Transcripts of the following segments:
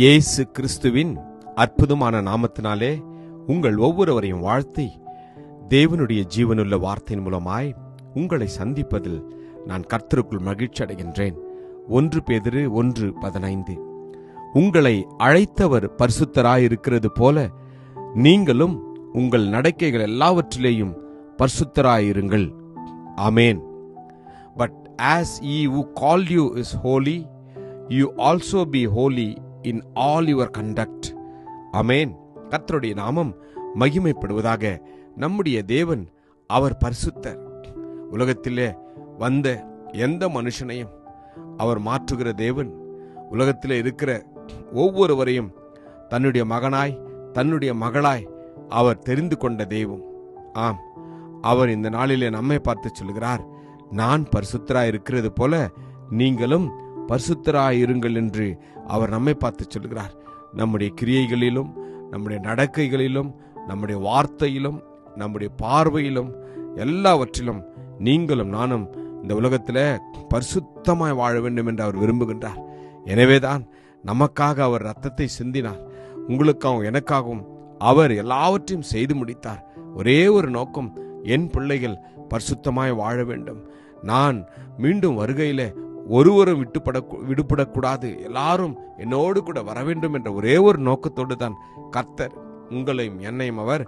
இயேசு கிறிஸ்துவின் அற்புதமான நாமத்தினாலே உங்கள் ஒவ்வொருவரையும் வாழ்த்தி தேவனுடைய ஜீவனுள்ள வார்த்தையின் மூலமாய் உங்களை சந்திப்பதில் நான் கர்த்தருக்குள் மகிழ்ச்சி அடைகின்றேன். ஒன்று பேதிரு ஒன்று பதினைந்து. உங்களை அழைத்தவர் பரிசுத்தராயிருக்கிறது போல நீங்களும் உங்கள் நடக்கைகள் எல்லாவற்றிலேயும் பரிசுத்தராயிருங்கள். ஆமேன். But as he who called you is holy you also be holy in all your conduct amen கத்தருடைய நாமம் மகிமைப்படுவதாக நம்முடைய தேவன் அவர் பரிசுத்தர். உலகத்திலே வந்த எந்த மனுஷனையும் அவர் மாற்றுகிற தேவன். உலகத்திலே இருக்கிற ஒவ்வொருவரையும் தன்னுடைய மகனாய் தன்னுடைய மகளாய் அவர் தெரிந்து கொண்ட தெய்வம் ஆம் அவர் இந்த நாளிலே நம்மை பார்த்து சொல்கிறார். நான் பரிசுத்தராய் இருக்கிறது போல நீங்களும் பரிசுத்தராயிருங்கள் என்று அவர் நம்மை பார்த்து சொல்கிறார். நம்முடைய கிரியைகளிலும் நம்முடைய நடக்கைகளிலும் நம்முடைய வார்த்தையிலும் நம்முடைய பார்வையிலும் எல்லாவற்றிலும் நீங்களும் நானும் இந்த உலகத்தில் பரிசுத்தமாய் வாழ வேண்டும் என்று அவர் விரும்புகின்றார். எனவேதான் நமக்காக அவர் ரத்தத்தை சிந்தினார். உங்களுக்காகவும் எனக்காகவும் அவர் எல்லாவற்றையும் செய்து முடித்தார். ஒரே ஒரு நோக்கம் என் பிள்ளைகள் பரிசுத்தமாய் வாழ வேண்டும். நான் மீண்டும் வருகையில் ஒருவரும் விட்டுப்பட விடுபடக்கூடாது. எல்லாரும் என்னோடு கூட வர வேண்டும் என்ற ஒரே ஒரு நோக்கத்தோடு தான் கர்த்தர் உங்களையும் என்னையும் அவர்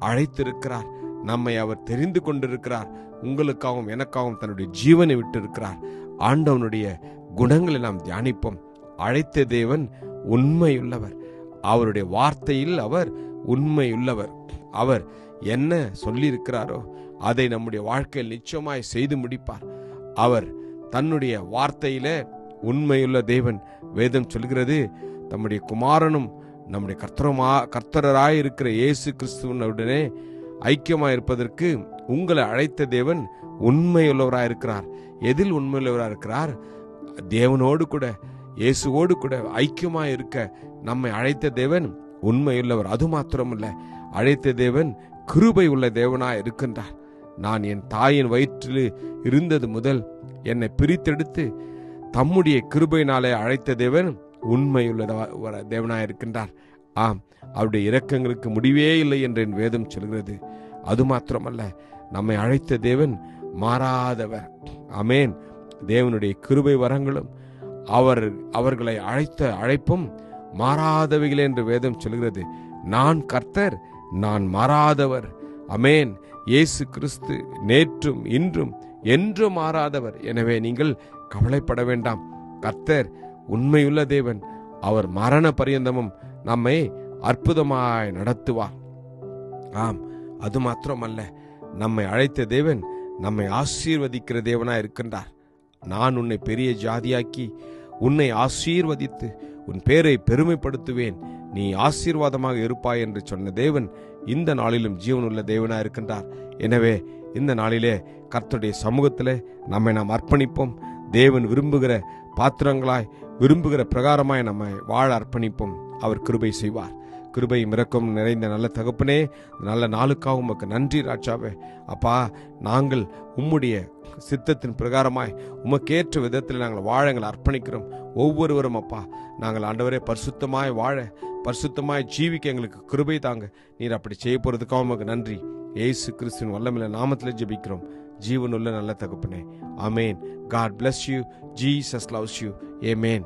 அழைத்திருக்கிறார். நம்மை அவர் தெரிந்து கொண்டிருக்கிறார். உங்களுக்காகவும் எனக்காகவும் தன்னுடைய ஜீவனை விட்டிருக்கிறார். ஆண்டவனுடைய குணங்களை நாம் தியானிப்போம். அழைத்த தேவன் உண்மையுள்ளவர். அவருடைய வார்த்தையில் அவர் உண்மையுள்ளவர். அவர் என்ன சொல்லியிருக்கிறாரோ அதை நம்முடைய வாழ்க்கையில் நிச்சயமாய் செய்து முடிப்பார். அவர் தன்னுடைய வார்த்தையில உண்மையுள்ள தேவன் வேதம் சொல்கிறது தம்முடைய குமாரனும் நம்முடைய கர்த்தருமா கர்த்தராய் இருக்கிற இயேசு கிறிஸ்துவனுடனே ஐக்கியமாக இருப்பதற்கு உங்களை அழைத்த தேவன் உண்மையுள்ளவராக இருக்கிறார் எதில் உண்மையுள்ளவராக இருக்கிறார் தேவனோடு கூட இயேசுவோடு கூட ஐக்கியமாக இருக்க நம்மை அழைத்த தேவன் உண்மையுள்ளவர். அது மாத்திரமல்ல அழைத்த தேவன் கிருபை உள்ள தேவனாய் இருக்கின்றார் நான் என் தாயின் வயிற்றில் இருந்தது முதல் என்னை பிரித்தெடுத்து தம்முடைய கிருபையினாலே அழைத்த தேவன் உண்மையுள்ள தேவனாய் இருக்கின்றார் ஆம் அவருடைய இரக்கங்களுக்கு முடிவே இல்லை என்று என் வேதம் சொல்கிறது. அது மாத்திரமல்ல நம்மை அழைத்த தேவன் மாறாதவர். அமேன் தேவனுடைய கிருபை வரங்களும் அவர் அவர்களை அழைத்த அழைப்பும் மாறாதவைகளே என்று வேதம் சொல்கிறது. நான் கர்த்தர் நான் மாறாதவர். அமேன் இயேசு கிறிஸ்து நேற்றும் இன்றும் என்று மாறாதவர். எனவே நீங்கள் கவலைப்பட வேண்டாம். கர்த்தர் உண்மையுள்ள தேவன். அவர் மரண பரியந்தமும் நம்மை அற்புதமாய் நடத்துவார். ஆம் அது மாத்திரமல்ல. நம்மை அழைத்த தேவன் நம்மை ஆசீர்வதிக்கிற தேவனாய் இருக்கின்றார். நான் உன்னை பெரிய ஜாதியாக்கி உன்னை ஆசீர்வதித்து உன் பேரை பெருமைப்படுத்துவேன். நீ ஆசீர்வாதமாக இருப்பாய் என்று சொன்ன தேவன் இந்த நாளிலும் ஜீவனுள்ள தேவனாய் இருக்கின்றார். எனவே இந்த நாளிலே கர்த்தருடைய சமூகத்தில் நம்மை நாம் அர்ப்பணிப்போம். தேவன் விரும்புகிற பாத்திரங்களாய் விரும்புகிற பிரகாரமாய் நம்மை வாழ அர்ப்பணிப்போம். அவர் கிருபை செய்வார். கிருபை மிரக்கம் நிறைந்த நல்ல தகப்பனே நல்ல நாளுக்காக உமக்கு நன்றி ராஜாவே. அப்பா நாங்கள் உம்முடைய சித்தத்தின் பிரகாரமாய் உமக்கேற்ற விதத்தில் நாங்கள் வாழ எங்களை அர்ப்பணிக்கிறோம். ஒவ்வொருவரும் அப்பா நாங்கள் ஆண்டவரே பரிசுத்தமாய் வாழ பரிசுத்தமாய் ஜீவிக்க எங்களுக்கு கிருபை தாங்க. நீர் அப்படி செய்ய போறதுக்காக உமக்கு நன்றி. ஏசு கிறிஸ்துவின் வல்லமில்ல நாமத்தில் ஜெபிக்கிறோம். ஜீவனுள்ள நல்ல தகப்பனே. Amen God bless you Jesus loves you amen